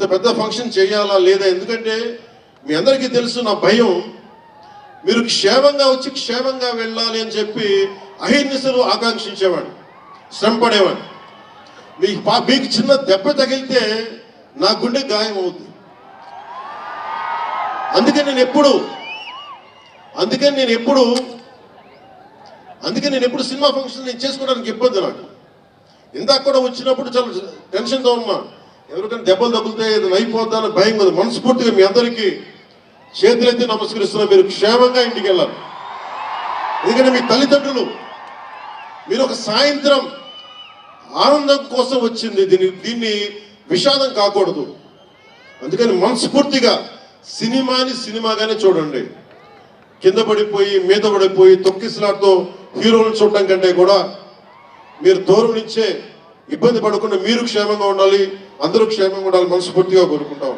ఇంత పెద్ద ఫంక్షన్ చేయాలా లేదా? ఎందుకంటే మీ అందరికీ తెలుసు నా భయం. మీరు క్షేమంగా వచ్చి క్షేమంగా వెళ్ళాలి అని చెప్పి అహిర్నిశలు ఆకాంక్షించేవాడు శ్రమ పడేవాడు మీకు పా- మీకు చిన్న దెబ్బ తగిలితే నా గుండె గాయం అవుతుంది అందుకే నేను ఎప్పుడు అందుకని నేను ఎప్పుడు అందుకే నేను ఎప్పుడు సినిమా ఫంక్షన్ నేను చేసుకోవడానికి ఇబ్బంది నాకు ఇందాక కూడా వచ్చినప్పుడు చాలా టెన్షన్తో ఉన్నాను ఎవరికైనా దెబ్బలు తగిలితే ఏదైనా అని భయం ఉంది మనస్ఫూర్తిగా మీ అందరికీ చేతులైతే నమస్కరిస్తున్నా. మీరు క్షేమంగా ఇంటికి వెళ్ళాలి. ఎందుకంటే మీ తల్లిదండ్రులు మీరు ఒక సాయంత్రం ఆనందం కోసం వచ్చింది. దీన్ని దీన్ని విషాదం కాకూడదు. అందుకని మనస్ఫూర్తిగా సినిమాని సినిమాగానే చూడండి. కింద పడిపోయి మీద పడిపోయి తొక్కిసలాడుతూ హీరోలను చూడటం కంటే కూడా మీరు దూరం నుంచే ఇబ్బంది పడకుండా మీరు క్షేమంగా ఉండాలి అందరూ క్షేమంగా ఉండాలి మనస్ఫూర్తిగా కోరుకుంటాం